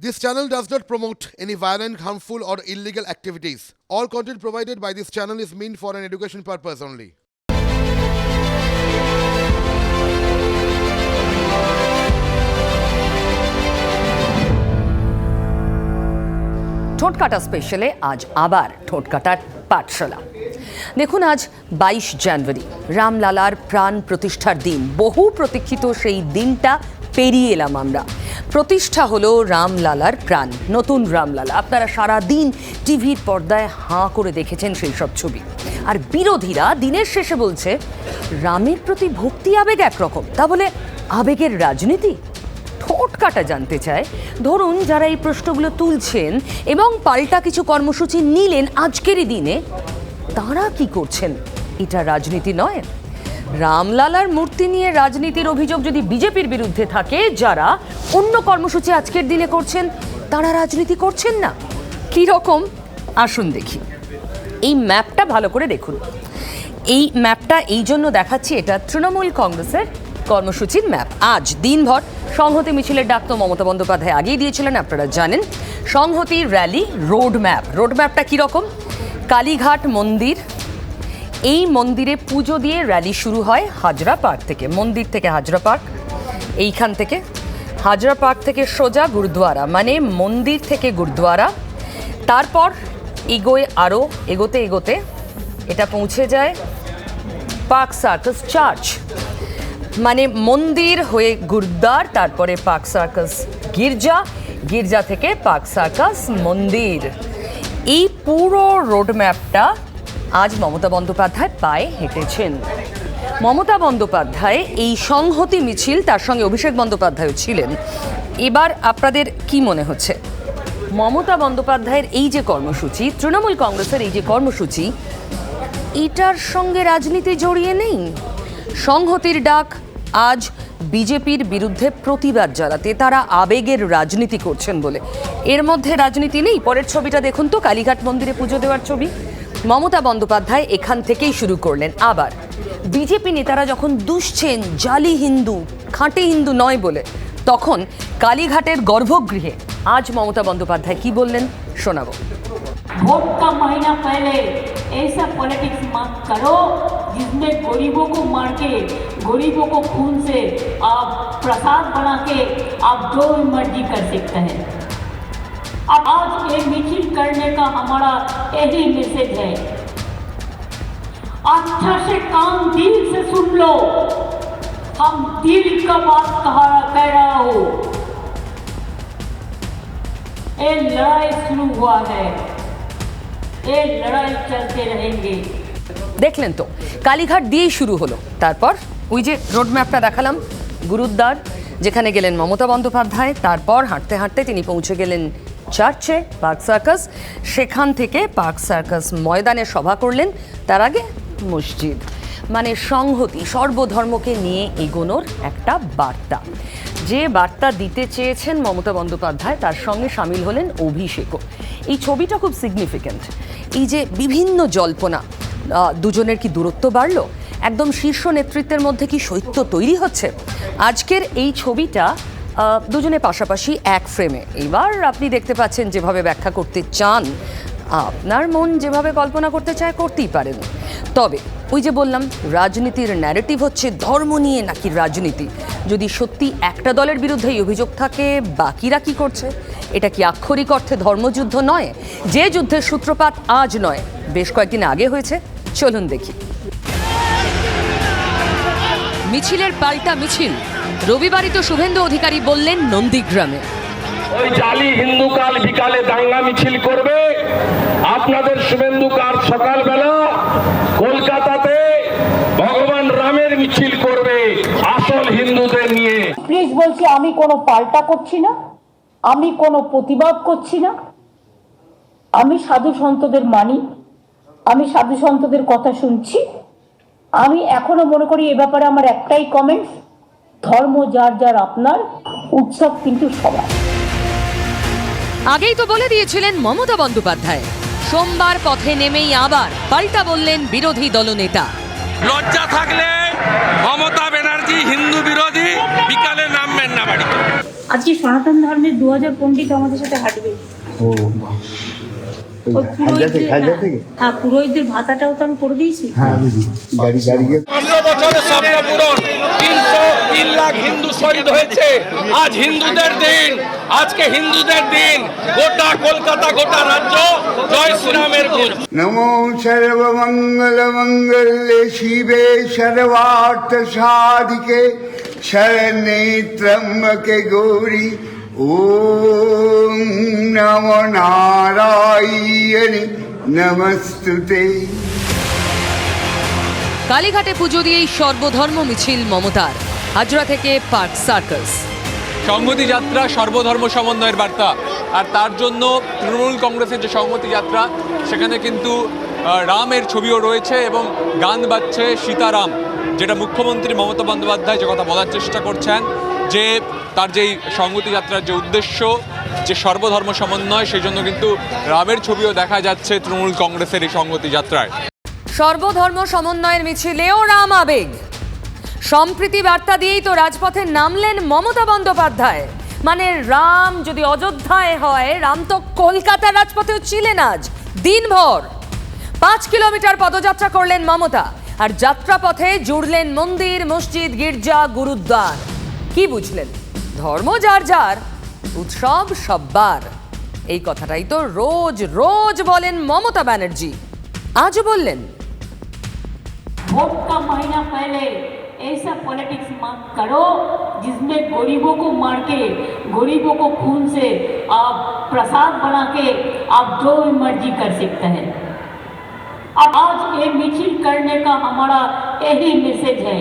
This channel does not promote any violent, harmful, or illegal activities. All content provided by this channel is meant for an education purpose only. ঠোঁট কাটা স্পেশালে আজ আবার ঠোঁট কাটার পাঠশালা দেখুন আজ বাইশ জানুয়ারি রামলালার প্রাণ প্রতিষ্ঠার দিন বহু প্রতীক্ষিত সেই দিনটা পেরিয়ে এলাম আমরা। প্রতিষ্ঠা হলো রামলালার প্রাণ, নতুন রামলালা। আপনারা সারা দিন টিভির পর্দায় হাঁ করে দেখেছেন সেই সব ছবি। আর বিরোধীরা দিনের শেষে বলছে, রামের প্রতি ভক্তি, আবেগ একরকম। তা বলে আবেগের রাজনীতি? ঠোঁট কাটা জানতে চায়। ধরুন যারা এই প্রশ্নগুলো তুলছেন এবং পাল্টা কিছু কর্মসূচি নিলেন আজকেরই দিনে, তারা কি করছেন? এটা রাজনীতি নয়। রামলালার মূর্তি নিয়ে রাজনীতির অভিযোগ যদি বিজেপির বিরুদ্ধে থাকে, যারা অন্য কর্মসূচি আজকের দিনে করছেন, তারা রাজনীতি করছেন না। কী রকম? আসুন দেখি। এই ম্যাপটা ভালো করে দেখুন। এই ম্যাপটা এই জন্য দেখাচ্ছি, এটা তৃণমূল কংগ্রেসের কর্মসূচির ম্যাপ। আজ দিনভর সংহতি মিছিলের ডাক তো মমতা বন্দ্যোপাধ্যায় আগেই দিয়েছিলেন, আপনারা জানেন। সংহতি র্যালি, রোড ম্যাপ। রোড ম্যাপটা কীরকম কালীঘাট মন্দির এই মন্দিরে পুজো দিয়ে র্যালি শুরু হয় হাজরা পার্ক থেকে, মন্দির থেকে হাজরা পার্ক। এইখান থেকে হাজরা পার্ক থেকে সোজা গুরুদ্বারা মানে মন্দির থেকে গুরুদ্বারা তারপর এগোয় আরও এগোতে এগোতে এটা পৌঁছে যায় পার্ক সার্কাস চার্চ। মানে মন্দির হয়ে গুরুদ্বার, তারপরে পার্ক সার্কাস গির্জা গির্জা থেকে পার্ক সার্কাস মন্দির। এই পুরো রোড ম্যাপটা আজ মমতা বন্দ্যোপাধ্যায় পায়ে হেঁটেছেন। মমতা বন্দ্যোপাধ্যায় এই সংহতি মিছিল, তার সঙ্গে অভিষেক বন্দ্যোপাধ্যায়ও ছিলেন। এবার আপনাদের কি মনে হচ্ছে? মমতা বন্দ্যোপাধ্যায়ের এই যে কর্মসূচি, তৃণমূল কংগ্রেসের এই যে কর্মসূচি, এটার সঙ্গে রাজনীতি জড়িয়ে নেই? সংহতির ডাক আজ বিজেপির বিরুদ্ধে প্রতিবাদ জ্বালাতে তারা আবেগের রাজনীতি করছেন বলে। এর মধ্যে রাজনীতি নেই, পরের ছবিটা দেখুন তো, কালীঘাট মন্দিরে পুজো দেওয়ার ছবি। মমতা বন্দ্যোপাধ্যায় এখান থেকেই শুরু করলেন আবার বিজেপি নেতারা যখন দুষছেন জালি হিন্দু খাঁটি হিন্দু নয় বলে তখন কালীঘাটের গর্ভগৃহে আজ মমতা বন্দ্যোপাধ্যায় কি বললেন শোনাবো वोट का महीना पहले ऐसा पॉलिटिक्स मत करो जिसमें गरीबों को मार के गरीबों को खून से आप प्रसाद बना के आप जो मर्जी कर सकते हैं अब आज ये मिचिल करने का हमारा यही मैसेज है। अच्छा से काम दिल से सुन लो। हम दिल का बात कहा, कह रहा हो। ये लड़ाई शुरू हुआ है। ये लड़ाई দেখলেন তো, কালীঘাট দিয়েই শুরু হলো। তারপর ওই যে রোড ম্যাপটা দেখালাম, গুরুদ্বার, যেখানে গেলেন মমতা বন্দ্যোপাধ্যায়, তারপর হাঁটতে হাঁটতে তিনি পৌঁছে গেলেন চার্চে পার্ক সার্কাস, সেখান থেকে পার্ক সার্কাস ময়দানে সভা করলেন, তার আগে মসজিদ। মানে সংহতি, সর্বধর্মকে নিয়ে এগোনোর একটা বার্তা। যে বার্তা দিতে চেয়েছেন মমতা বন্দ্যোপাধ্যায়, তার সঙ্গে সামিল হলেন অভিষেকও। এই ছবিটা খুব সিগনিফিক্যান্ট এই যে বিভিন্ন জল্পনা দুজনের কি দূরত্ব বাড়লো? একদম শীর্ষ নেতৃত্বের মধ্যে কি শৈত্য তৈরি হচ্ছে? আজকের এই ছবিটা দুজনে পাশাপাশি এক ফ্রেমে এবার আপনি দেখতে পাচ্ছেন যেভাবে ব্যাখ্যা করতে চান, আপনার মন যেভাবে কল্পনা করতে চায় করতেই পারেন। তবে, ওই যে বললাম, রাজনীতির ন্যারেটিভ হচ্ছে ধর্ম নিয়ে নাকি রাজনীতি। যদি সত্যি একটা দলের বিরুদ্ধে অভিযোগ থাকে, বাকিরা কি করছে? এটা কি আক্ষরিক অর্থে ধর্মযুদ্ধ নয়? যে যুদ্ধের সূত্রপাত আজ নয়, বেশ কয়েকদিন আগে হয়েছে। চলুন দেখি। মিছিলের পাল্টা মিছিল। রবিবারই তো শুভেন্দু অধিকারী বললেন নন্দীগ্রামে। ওই জালি হিন্দু কাল বিকালে দাঙ্গা মিছিল করবে। আপনাদের শুভেন্দু কার সকালবেলা কলকাতাতে ভগবান রামের মিছিল করবে আসল হিন্দুদের নিয়ে। প্লিজ বলছি আমি কোনো পাল্টা করছি না আমি কোনো প্রতিবাদ করছি না। আমি সাধু সন্তদের মানি আমি সাধু সন্তদের কথা শুনছি। আমি এখনও মনে করি এ ব্যাপারে আমার একটাই কমেন্টস ধর্ম যার যার আপনার উৎসব কিন্তু সবার। আগেই তো বলে দিয়েছিলেন মমতা বন্দ্যোপাধ্যায় সোমবার পথে নেমেই আবার পাল্টা বললেন বিরোধী দলনেতা। লজ্জা থাকলে মমতা ব্যানার্জি হিন্দু বিরোধী বিকালে নামবেন না বাড়িতে। আজকে সনাতন ধর্মের দু হাজার পণ্ডিত আমাদের সাথে হাঁটবে। হ্যাঁ পুরোহিতদের ভাতাটাও তো আমি করে দিয়েছি। তিন লাখ হিন্দু শহীদ হয়েছে। আজ হিন্দুদের দিন আজকে হিন্দুদের দিন। গোটা কলকাতা গোটা রাজ্য জয় শ্রীরামের গুণ। নমো সর্বমঙ্গলমঙ্গলে শিবে সর্বার্থ সাধিকে শরণে ত্রম্বকে গৌরী। ওম নম নারায়ণী নমস্তুতে। কালীঘাটে পুজো দিয়েই সর্বধর্ম মিছিল মমতার। হাজরা থেকে পার্ক সার্কাস। সংহতি যাত্রা সর্বধর্ম সমন্বয়ের বার্তা। আর তার জন্য তৃণমূল কংগ্রেসের যে সংহতি যাত্রা সেখানে কিন্তু রামের ছবিও রয়েছে এবং গান বাজছে সীতারাম যেটা মুখ্যমন্ত্রী মমতা বন্দ্যোপাধ্যায় যে কথা বলার চেষ্টা করছেন যে তার যেই সংহতি যাত্রার যে উদ্দেশ্য যে সর্বধর্ম সমন্বয় সেই জন্য কিন্তু রামের ছবিও দেখা যাচ্ছে তৃণমূল কংগ্রেসের এই সংহতি যাত্রায়। সর্বধর্ম সমন্বয়ের মিছিলেও রাম আবেগ। সম্প্রীতি বার্তা দিয়েই তো রাজপথে নামলেন মমতা বন্দ্যোপাধ্যায়। মানে রাম যদি অযোধ্যায় হয়, রাম তো কলকাতার রাজপথেও ছিলেন আজ, দিনভর। পাঁচ কিলোমিটার পদযাত্রা করলেন মমতা, আর যাত্রাপথে জুড়লেন মন্দির, মসজিদ, গির্জা, গুরুদ্বার। কি বুঝলেন? ধর্ম যার যার, উৎসব সব্বার। এই কথাটাই তো রোজ রোজ বলেন মমতা ব্যানার্জি। আজও বললেন মহিনা ऐसा पॉलिटिक्स मत करो जिसमें गरीबों को मार के गरीबों को खून से आप प्रसाद बना के आप जो भी मर्जी कर सकते हैं अब आज ये मिचिल करने का हमारा यही मैसेज है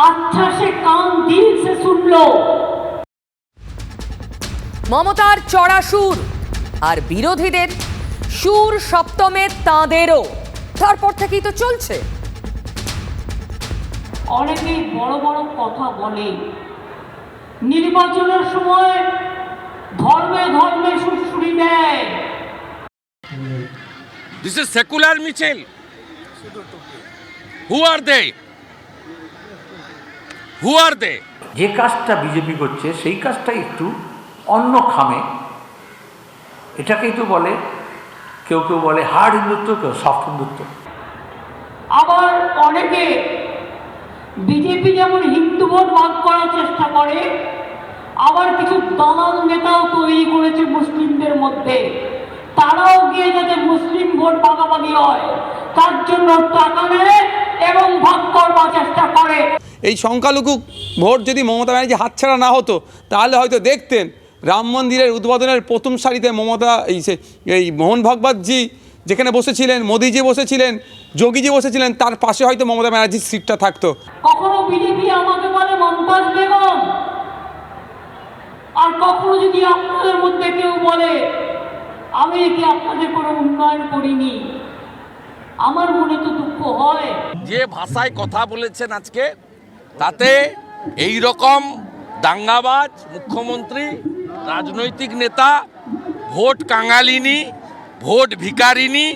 अच्छा से काम दिल से सुन लो মমতার চড়া সুর আর বিরোধীদের সুর সপ্তমে তাঁদেরও তারপর থেকেই তো চলছে অনেকেই বড় বড় কথা বলে। নির্বাচনের সময় ধর্মে ধর্মে সুশ্রী দেয়। দিস ইজ সেকুলার মিছিল হু আর দে হু আর দে যে কাজটা বিজেপি করছে সেই কাজটা একটু অন্য খামে। এটাকেই তো বলে কেউ কেউ বলে হার্ড হিন্দুত্ব কেউ সফট হিন্দুত্ব আবার অনেকে বিজেপি যেমন হিন্দু ভোট ভাগ করার চেষ্টা করে, আবার কিছু দালাল নেতাও তৈরি করেছে মুসলিমদের মধ্যে। তারাও গিয়ে যাতে মুসলিম ভোট ভাগাভাগি হয়, তার জন্য টাকা নেয় এবং ভাগ করবার চেষ্টা করে। এই সংখ্যালঘু ভোট যদি মমতা ব্যানার্জি হাতছাড়া না হতো, তাহলে হয়তো দেখতেন রাম মন্দিরের উদ্বোধনের প্রথম সারিতে মমতা, এই সে, এই মোহন ভগবতজি যেখানে বসেছিলেন, মোদিজি বসেছিলেন যোগীজি বসেছিলেন তার পাশে হয়তো মমতা ব্যানার্জির সিটটা থাকতো। কখনো বিজেপি আমাকে বলে মমতাজ বেগম আর কখনো যদি আপনাদের মধ্যে কেউ বলে আমি কি আপনাদের কোনো উন্নয়ন করিনি? আমার মনে তো দুঃখ হয়। যে ভাষায় কথা বলেছেন আজকে তাতে এই রকম দাঙ্গাবাজ মুখ্যমন্ত্রী রাজনৈতিক নেতা ভোট কাঙালিনী ভোট ভিকারিনী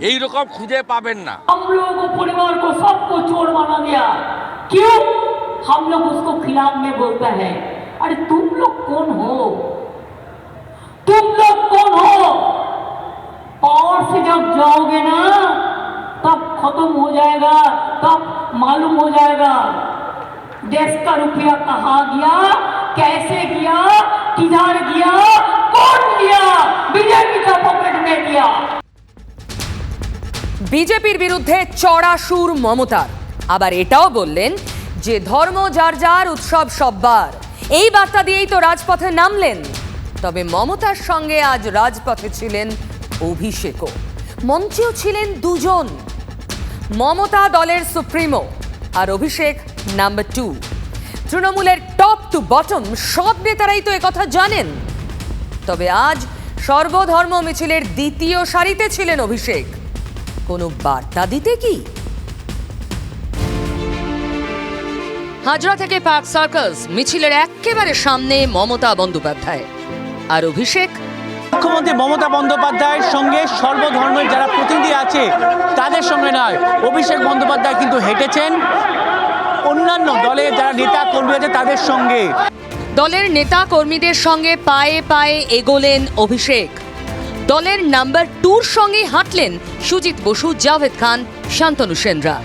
এই রকম খুঁজে পাবেন না हम लोगों को परिवार को सबको चोर बना दिया क्यों हम लोग उसको खिलाफ में बोलता है अरे तुम लोग कौन हो तुम लोग कौन हो पावर से जब जाओगे ना तब खत्म हो जाएगा तब मालूम हो जाएगा देश का रुपया कहाँ गया कैसे गया किधर गया कौन लिया बीजेपी का पॉकेट में दिया বিজেপির বিরুদ্ধে চড়া সুর মমতার। আবার এটাও বললেন যে ধর্ম যার যার উৎসব সব্বার। এই বার্তা দিয়েই তো রাজপথে নামলেন। তবে মমতার সঙ্গে আজ রাজপথে ছিলেন অভিষেকও। মঞ্চেও ছিলেন দুজন। মমতা দলের সুপ্রিমো আর অভিষেক নাম্বার টু তৃণমূলের টপ টু বটম সব নেতারাই তো একথা জানেন। তবে আজ সর্বধর্ম মিছিলের দ্বিতীয় সারিতে ছিলেন অভিষেক। কোনো বার্তা দিতে কি? হাজরা থেকে পার্ক সার্কাস মিছিলের একেবারে সামনে মমতা বন্দ্যোপাধ্যায়। আর অভিষেক? মুখ্যমন্ত্রী মমতা বন্দ্যোপাধ্যায়ের সঙ্গে সর্বধর্মের যারা প্রতিনিধি আছে তাদের সঙ্গে নয় অভিষেক বন্দ্যোপাধ্যায় কিন্তু হেঁটেছেন। অন্যান্য দলের যারা নেতা কর্মী আছে তাদের সঙ্গে। দলের নেতা কর্মীদের সঙ্গে পায়ে পায়ে এগোলেন অভিষেক। দলের নাম্বার টুর সঙ্গে হাঁটলেন সুজিত বসু জাভেদ খান শান্তনু সেনরা।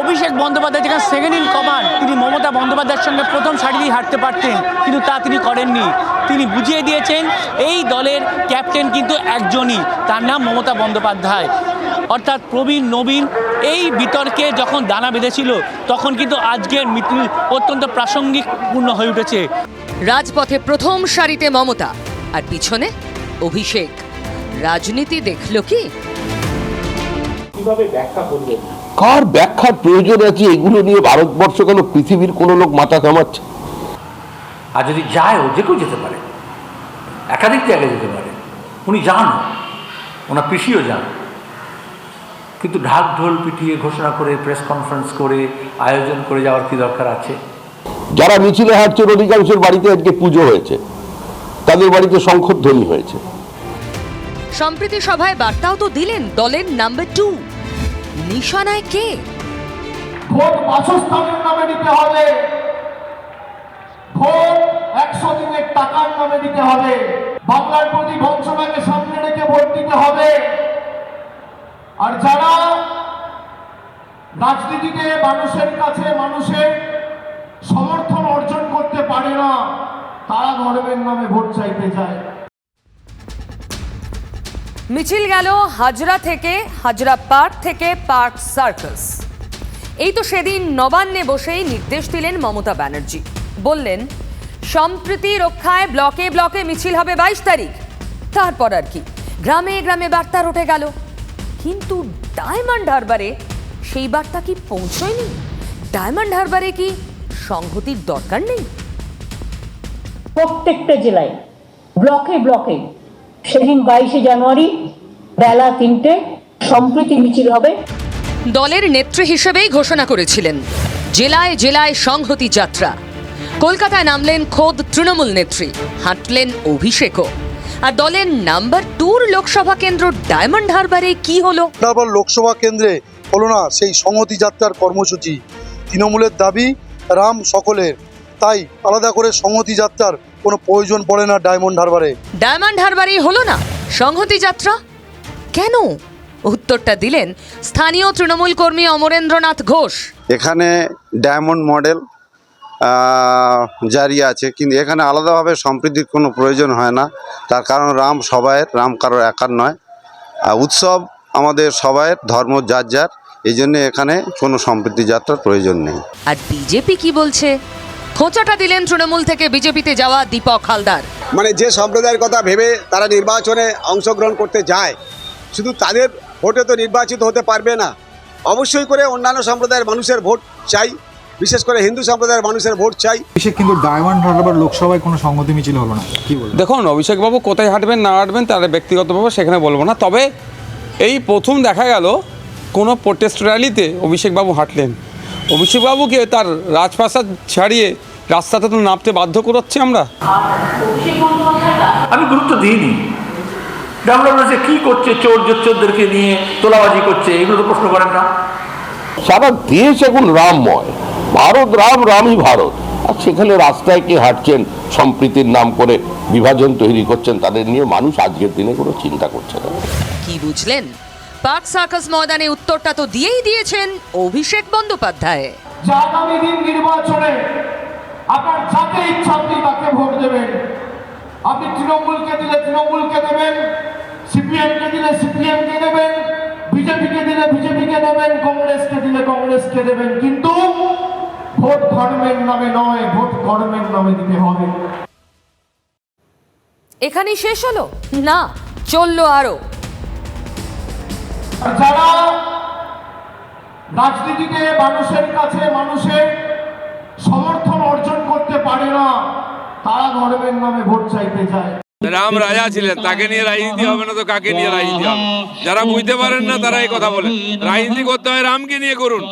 অভিষেক বন্দ্যোপাধ্যায় যেখানে সেকেন্ড ইন কমান্ড তিনি মমতা বন্দ্যোপাধ্যায়ের সঙ্গে প্রথম সারিতেই হাঁটতে পারতেন কিন্তু তা তিনি করেননি। তিনি বুঝিয়ে দিয়েছেন এই দলের ক্যাপ্টেন কিন্তু একজনই তার নাম মমতা বন্দ্যোপাধ্যায়। অর্থাৎ প্রবীণ নবীন এই বিতর্কে যখন দানা বেঁধেছিল তখন কিন্তু আজকের মিছিল অত্যন্ত প্রাসঙ্গিকপূর্ণ হয়ে উঠেছে। রাজপথে প্রথম সারিতে মমতা। আর পিছনে অভিষেক। রাজনীতি দেখল কি? কার ব্যাখ্যার প্রয়োজন আছে? এগুলো নিয়ে ভারতবর্ষ কেন পৃথিবীর কোনো লোক মাথা কামাচ্ছে আর যদি যায় ও যে কেউ যেতে পারে। একাধিক জায়গায় যেতে পারে। উনি যান ওনার পিসিও যান। কিন্তু ঢাক ঢোল পিটিয়ে ঘোষণা করে প্রেস কনফারেন্স করে আয়োজন করে যাওয়ার কি দরকার আছে? যারা মিছিলে হাঁটছেন অধিকাংশের বাড়িতে আজকে পুজো হয়েছে। তাদের বাড়িতে শঙ্খধ্বনি হয়েছে। সম্প্রীতি সভায় বার্তাও তো দিলেন দলের নাম্বার টু। নিশানায় কে? ভোট বাসস্থানের নামে দিতে হবে। ভোট একশো দিনের টাকার নামে দিতে হবে। বাংলার প্রতি বঞ্চনাকে সামনে রেখে ভোট দিতে হবে। আর যারা রাজনীতিতে মানুষের কাছে মানুষের সমর্থন অর্জন করতে পারে না তারা ধর্মের নামে ভোট চাইতে যায় মিছিল গেল হাজরা থেকে হাজরা পার্ক থেকে পার্ক সার্কাস এই তো সেদিন নবান্নে বসেই নির্দেশ দিলেন মমতা ব্যানার্জি। বললেন, সম্প্রীতি রক্ষায় ব্লকে ব্লকে মিছিল হবে বাইশ তারিখ। তারপর আর কি, গ্রামে গ্রামে বার্তা উঠে গেল। কিন্তু ডায়মন্ড হারবারে সেই বার্তা কি পৌঁছয়নি? ডায়মন্ড হারবারে কি সংহতির দরকার নেই? প্রত্যেকটা জেলায় ব্লকে ব্লকে সেদিন বাইশে জানুয়ারি বেলা তিনটে সম্প্রীতি মিছিল হবে। দলের নেত্রী হিসেবেই ঘোষণা করেছিলেন জেলায় জেলায় সংহতি যাত্রা। কলকাতায় নামলেন খোদ তৃণমূল নেত্রী হাঁটলেন অভিষেকও। আর দলের নাম্বার টুর লোকসভা কেন্দ্র ডায়মন্ড হারবারে কি হলো? তারপর লোকসভা কেন্দ্রে হলো না সেই সংহতি যাত্রার কর্মসূচি। তৃণমূলের দাবি রাম সকলের। তাই আলাদা করে সংহতি যাত্রার কোনো প্রয়োজন পড়ে না ডায়মন্ড হারবারে। ডায়মন্ড হারবারেই হলো না সংহতি যাত্রা? কেন? উত্তরটা দিলেন স্থানীয় তৃণমূল কর্মী অমরেন্দ্রনাথ ঘোষ। এখানে ডায়মন্ড মডেল জারি আছে কিন্তু এখানে আলাদাভাবে সম্প্রীতির কোনো প্রয়োজন হয় না। তার কারণ রাম সবাইয়ের রাম কারোর একার নয়। উৎসব আমাদের সবাইয়ের ধর্ম যার যার এই জন্য এখানে কোনো সম্প্রীতি যাত্রার প্রয়োজন নেই। আর বিজেপি কি বলছে? খোঁচাটা দিলেন তৃণমূল থেকে বিজেপিতে যাওয়া দীপক হালদার। মানে যে সম্প্রদায়ের কথা ভেবে তারা নির্বাচনে অংশগ্রহণ করতে যায় শুধু তাদের ভোটে তো নির্বাচিত হতে পারবে না। অবশ্যই করে অন্যান্য সম্প্রদায়ের মানুষের ভোট চাই বিশেষ করে হিন্দু সম্প্রদায়ের মানুষের ভোট চাই। কিন্তু ডায়মন্ড হারবার লোকসভায় কোনো সংহতি মিছিল হলো না। কি বলব দেখুন অভিষেকবাবু কোথায় হাঁটবেন না হাঁটবেন তার ব্যক্তিগতভাবে সেখানে বলব না। তবে এই প্রথম দেখা গেল কোনো প্রোটেস্ট র্যালিতে অভিষেকবাবু হাঁটলেন। অভিষেকবাবুকে তার রাজপ্রাসাদ ছাড়িয়ে রাস্তাতে তো নামতে বাধ্য করাচ্ছি আমরা। আমি গুরুত্ব দিইনি। বলছে কী করছে চোর জোচ্চোরদেরকে নিয়ে তোলাবাজি করছে এগুলো তো প্রশ্ন করেন না। সারা দেশ এখন রামময়। ভারত রাম রামই ভারত। আর সেখানে রাস্তায় কি হাঁটছেন সম্প্রীতির নাম করে বিভাজন তৈরি করছেন তাদের নিয়ে মানুষ আজকের দিনে কোনো চিন্তা করছে না। কি বুঝলেন? পার্ক সার্কাস ময়দানে উত্তরটা তো দিয়েই দিয়েছেন অভিষেক বন্দ্যোপাধ্যায়। আগামী দিন নির্বাচনে আপনার যাকে ইচ্ছা আপনি তাকে ভোট দেবেন। আপনি তৃণমূলকে দিলে তৃণমূলকে দেবেন সিপিএমকে দিলে সিপিএমকে দেবেন বিজেপিকে দিলে বিজেপিকে দেবেন কংগ্রেসকে দিলে কংগ্রেসকে দেবেন। কিন্তু ভোট ধর্মের নামে নয় ভোট কর্মের নামে দিতে হবে। এখানেই শেষ হলো? না চলল আরও যারা রাজনীতিতে মানুষের কাছে মানুষের সমর্থন না তারা ধর্মের নামে ভোট চাইতে চায় রাম রাজা ছিলেন তাকে নিয়ে রাজনীতি হবে না তো কাকে নিয়ে রাজনীতি হবে? যারা বুঝতে পারেন না তারা এই কথা বলেন। রাজনীতি করতে হয় রামকে নিয়ে করুন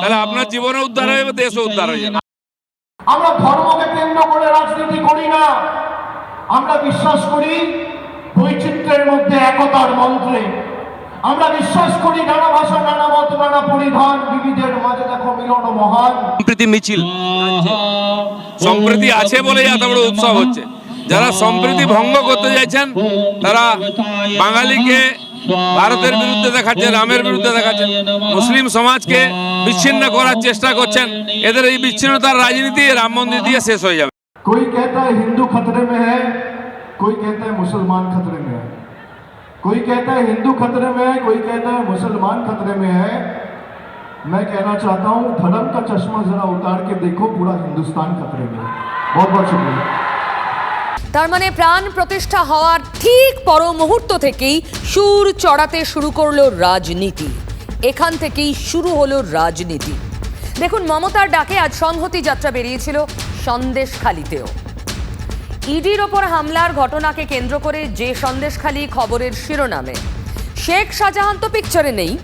তাহলে আপনার জীবনে উদ্ধার হবে দেশও উদ্ধার হয়ে যাবে। আমরা ধর্মকে কেন্দ্র করে রাজনীতি করি না। আমরা বিশ্বাস করি বৈচিত্র্যের মধ্যে একতার মন্ত্রে। আমরা বিশ্বাস করি নানা ভাষা নানা মত নানা পরিধান বিবিধের মাঝে দেখো মিলন মহান সম্প্রীতি মিছিল সম্প্রীতি আছে বলেই এত বড় উৎসব হচ্ছে যারা সম্প্রীতি ভঙ্গ করতে চাইছেন তারা বাঙালিকে ভারতের বিরুদ্ধে দেখাচ্ছে রামের বিরুদ্ধে দেখাচ্ছেন মুসলিম সমাজকে বিচ্ছিন্ন করার চেষ্টা করছেন এদের এই বিচ্ছিন্নতার রাজনীতি রাম মন্দির দিয়ে শেষ হয়ে যাবে कोई कहता है हिंदू खतरे में है कोई कहता है मुसलमान खतरे में है कोई कहता है हिंदू खतरे में है कोई कहता है मुसलमान खतरे में है मैं कहना चाहता हूँ धर्म का चश्मा जरा उतार के देखो पूरा हिंदुस्तान खतरे में है बहुत बहुत शुक्रिया তার মানে প্রাণ প্রতিষ্ঠা হওয়ার ঠিক পর মুহূর্ত থেকেই সুর চড়াতে শুরু করলো রাজনীতি এখান থেকেই শুরু হলো রাজনীতি দেখুন মমতার ডাকে আজ সংহতি যাত্রা বেরিয়েছিল সন্দেশখালিতেও ইডির ওপর হামলার ঘটনাকে কেন্দ্র করে যে সন্দেশখালি খবরের শিরোনামে। শেখ শাহজাহান তো পিকচারে নেই।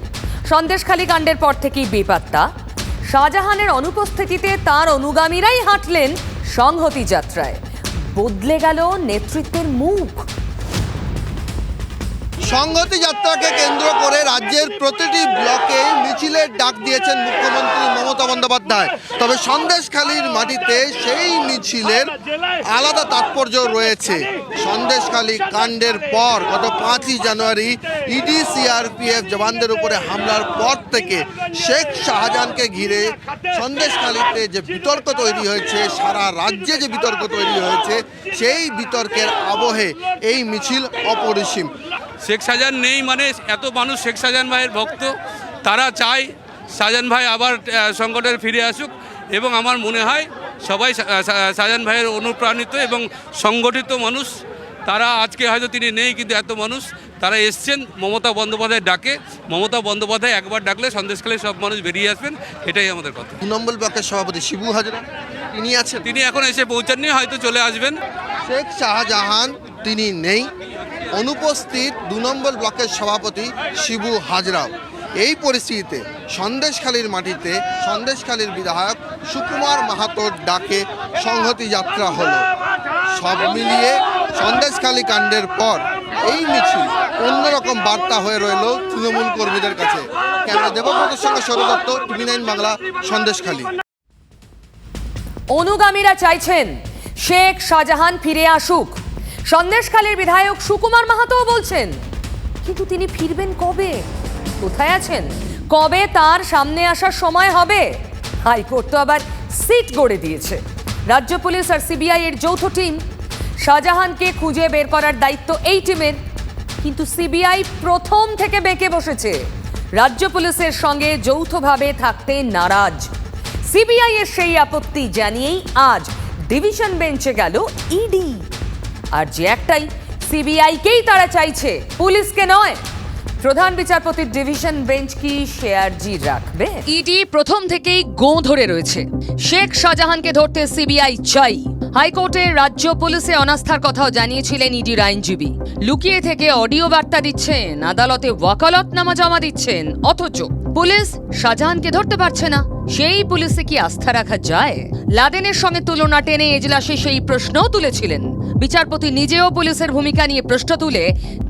সন্দেশখালি কাণ্ডের পর থেকেই বেপাত্তা। শাহজাহানের অনুপস্থিতিতে তার অনুগামীরাই হাঁটলেন সংহতি যাত্রায়। বদলে গেল নেতৃত্বের মুখ। সংহতি যাত্রাকে কেন্দ্র করে রাজ্যের প্রতিটি ব্লকে মিছিলের ডাক দিয়েছেন মুখ্যমন্ত্রী মমতা বন্দ্যোপাধ্যায়। তবে সন্দেশখালীর মাটিতে সেই মিছিলের আলাদা তাৎপর্য রয়েছে। সন্দেশখালী কাণ্ডের পর গত পাঁচই জানুয়ারি ইডি, সিআরপিএফ জওয়ানদের উপরে হামলার পর থেকে শেখ শাহজাহানকে ঘিরে সন্দেশখালীতে যে বিতর্ক তৈরি হয়েছে, সারা রাজ্যে যে বিতর্ক তৈরি হয়েছে, সেই বিতর্কের আবহে এই মিছিল অপরিসীম। শেখ শাহজাহান নেই মানে এত মানুষ শেখ শাহজাহান ভাইয়ের ভক্ত। তারা চায় শাহজাহান ভাই আবার সংকটের ফিরে আসুক এবং আমার মনে হয় সবাই শাহজাহান ভাইয়ের অনুপ্রাণিত এবং সংগঠিত মানুষ। তারা আজকে হয়তো তিনি নেই কিন্তু এত মানুষ তারা এসছেন মমতা বন্দ্যোপাধ্যায় ডাকে। মমতা বন্দ্যোপাধ্যায় একবার ডাকলে সন্দেশকালে সব মানুষ বেরিয়ে আসবেন এটাই আমাদের কথা। দু নম্বর ব্লকের সভাপতি শিবু হাজরা তিনি আছেন। তিনি এখন এসে পৌঁছাননি হয়তো চলে আসবেন। শেখ শাহজাহান তিনি নেই। অনুপস্থিত দু নম্বর ব্লকের সভাপতি শিবু হাজরাও। এই পরিস্থিতিতে সন্দেশখালীর মাটিতে সন্দেশখালীর বিধায়ক সুকুমার মাহাতোর ডাকে সংহতি যাত্রা হলো। সব মিলিয়ে সন্দেশখালী কাণ্ডের পর এই মিছিল অন্যরকম বার্তা হয়ে রইল তৃণমূল কর্মীদের কাছে। ক্যামেরা দেবব্রতের সঙ্গে সৌরদত্ত টিভি নাইন বাংলা, সন্দেশখালী। অনুগামীরা চাইছেন শেখ শাহজাহান ফিরে আসুক। সন্দেশখালীর বিধায়ক সুকুমার মাহাতো বলছেন, কিন্তু তিনি ফিরবেন কবে? কোথায় আছেন? কবে তার সামনে আসার সময় হবে? হাইকোর্ট তো আবার সিট গড়ে দিয়েছে। রাজ্য পুলিশ আর সিবিআই এর যৌথ টিম শাহজাহানকে খুঁজে বের করার দায়িত্ব এই টিমের। কিন্তু সিবিআই প্রথম থেকে বেঁকে বসেছে। রাজ্য পুলিশের সঙ্গে যৌথভাবে থাকতে নারাজ। সিবিআই এর সেই আপত্তি জানিয়েই আজ ডিভিশন বেঞ্চে গেল ইডি। আর যে একটাই, সিবিআইকেই তারা চাইছে, পুলিশকে নয় প্রধান বিচারপতির ডিভিশন বেঞ্চ কি শেয়ারজি রাখবে? ইডি প্রথম থেকেই গো ধরে রয়েছে। শেখ শাহজাহানকে ধরতে সিবিআই চাই। হাইকোর্টে রাজ্য পুলিশে অনাস্থার কথাও জানিয়েছিলেন ইডির আইনজীবী। লুকিয়ে থেকে অডিও বার্তা দিচ্ছেন, আদালতে ওয়াকালতনামা জমা দিচ্ছেন, অথচ পুলিশ শাহজাহানকে ধরতে পারছে না। সেই পুলিশে কি আস্থা রাখা যায়? লাদেনের সঙ্গে তুলনা টেনে এজলাসে সেই প্রশ্নও তুলেছিলেন বিচারপতি নিজেও পুলিশের ভূমিকা নিয়ে প্রশ্ন তুলে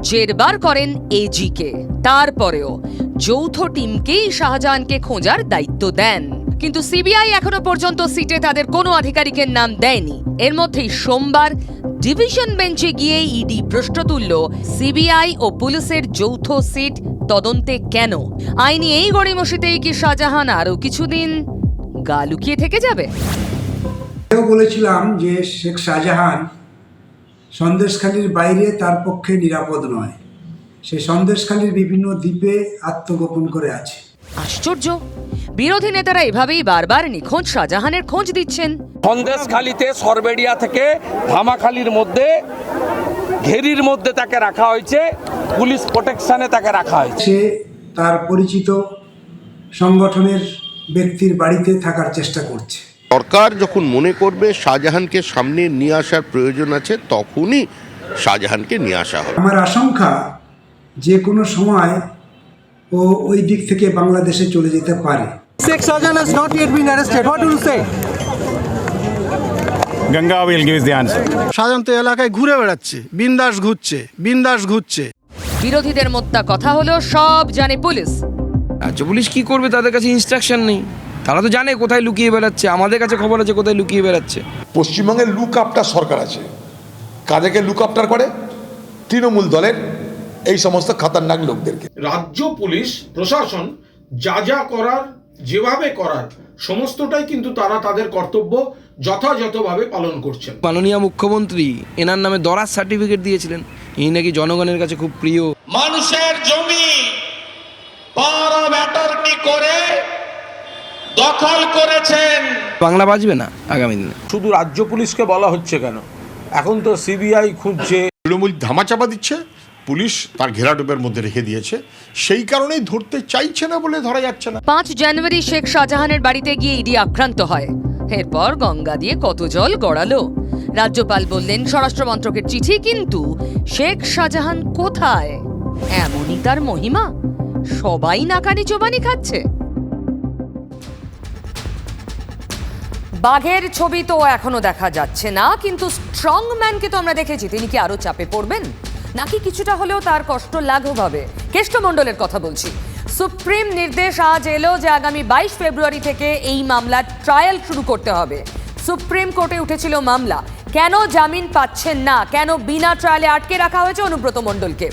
জেরবার করেন এজিকে। তারপরেও যৌথ টিমকেই শাহজাহানকে খোঁজার দায়িত্ব দেন। কিন্তু সিবিআই এখনও পর্যন্ত সিটে তাদের কোনো আধিকারিকের নাম দেয়নি। এর মধ্যেই সোমবার ডিভিশন বেঞ্চে গিয়ে ইডি প্রশ্ন তুলল, সিবিআই ও পুলিশের যৌথ সিট তদন্তে কেন? আইনি এই গড়িমসিতেই কি শাহজাহান আরও কিছুদিন গা লুকিয়ে থেকে যাবে? বলেছিলাম যে শেখ শাহজাহান সন্দেশখালির বাইরে তার পক্ষে নিরাপদ নয়। সে সন্দেশখালির বিভিন্ন দ্বীপে আত্মগোপন করে আছে। আশ্চর্য! বিরোধী নেতারা এভাবেই বারবার নিখোঁজ শাহজাহানের খোঁজ দিচ্ছেন। সন্দেশখালিতে সরবেড়িয়া থেকে ধামাখালির মধ্যে ঘেরির মধ্যে তাকে রাখা হয়েছে পুলিশ প্রোটেকশনে তাকে রাখা হয়েছে। সে তার পরিচিত সংগঠনের ব্যক্তির বাড়িতে থাকার চেষ্টা করছে। সরকার যখন মনে করবে শাহজাহানকে সামনে নিয়ে আসার প্রয়োজন আছে তখনই শাহজাহানকে নিয়ে আসা হবে। আমার আশঙ্কা যে কোনো সময় ও ওই দিক থেকে বাংলাদেশে চলে যেতে পারে। Sheikh Shahjahan has not yet been arrested. What do you say? Ganga will give the answer Shahjahan এলাকায় ঘুরে বেড়াচ্ছে বিন্দাস ঘুরছে বিন্দাস ঘুরছে। বিরোধীদের মোদ্দা কথা হলো সব জানে পুলিশ। রাজ্য পুলিশ কি করবে? তাদের কাছে ইনস্ট্রাকশন নেই। তারা তো জানে কোথায় লুকিয়ে বেড়াচ্ছে আমাদের কাছে খবর আছে কোথায় লুকিয়ে বেড়াচ্ছে। পশ্চিমবঙ্গের লুক আফটার সরকার আছে। কাদেরকে লুক আফটার করে? তৃণমূল দলের এই সমস্ত খাতারনাক লোকদেরকে। রাজ্য পুলিশ প্রশাসন যা যা করার যেভাবে করার সমস্তটাই কিন্তু তারা তাদের কর্তব্য যথাযথভাবে পালন করছেন। মাননীয় মুখ্যমন্ত্রী এনার নামে দরাজ সার্টিফিকেট দিয়েছিলেন। ইনি নাকি জনগণের কাছে খুব প্রিয়। মানুষের জমি পাওয়ার অফ অ্যাটর্নি করে? দখল করেছেন। বাংলা বাজবে না আগামী দিনে। শুধু রাজ্য পুলিশকে বলা হচ্ছে কেন? এখন তো সিবিআই খুঁজছে। তৃণমূল ধামাচাপা দিচ্ছে পুলিশ তার ঘেরাটোপের মধ্যে রেখে দিয়েছে। সেই কারণেই ধরতে চাইছে না বলে ধরা যাচ্ছে না। পাঁচ জানুয়ারি শেখ শাহজাহানের বাড়িতে গিয়ে ইডি আক্রান্ত হয়। এরপর গঙ্গা দিয়ে কত জল গড়ালো। রাজ্যপাল বললেন স্বরাষ্ট্র মন্ত্রকের চিঠি কিন্তু শেখ শাহজাহান কোথায়? এমনই তার মহিমা। সবাই নাকানি চোবানি খাচ্ছে। বাঘের ছবি তো এখনও দেখা যাচ্ছে না, কিন্তু স্ট্রং ম্যানকে তো আমরা দেখেছি। তিনি কি আরও চাপে পড়বেন? নাকি কিছুটা হলেও তার কষ্ট লাঘব হবে? কেষ্টমণ্ডলের কথা বলছি। সুপ্রিম নির্দেশ আজ এলো যে আগামী বাইশ ফেব্রুয়ারি থেকে এই মামলার ট্রায়াল শুরু করতে হবে। সুপ্রিম কোর্টে উঠেছিল মামলা। কেন জামিন পাচ্ছেন না? কেন বিনা ট্রায়ালে আটকে রাখা হয়েছে অনুব্রত মণ্ডলকে?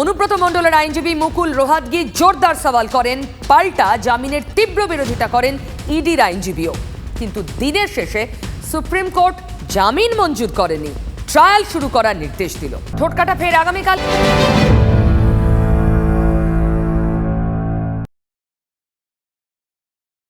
অনুব্রত মণ্ডলের আইনজীবী মুকুল রোহাতগি জোরদার সওয়াল করেন। পাল্টা জামিনের তীব্র বিরোধিতা করেন ইডির আইনজীবীও। কিন্তু দিনের শেষে সুপ্রিম কোর্ট জামিন মঞ্জুর করেনি। ট্রায়াল শুরু করার নির্দেশ দিল। ঠোটকাটা ফের আগামীকাল।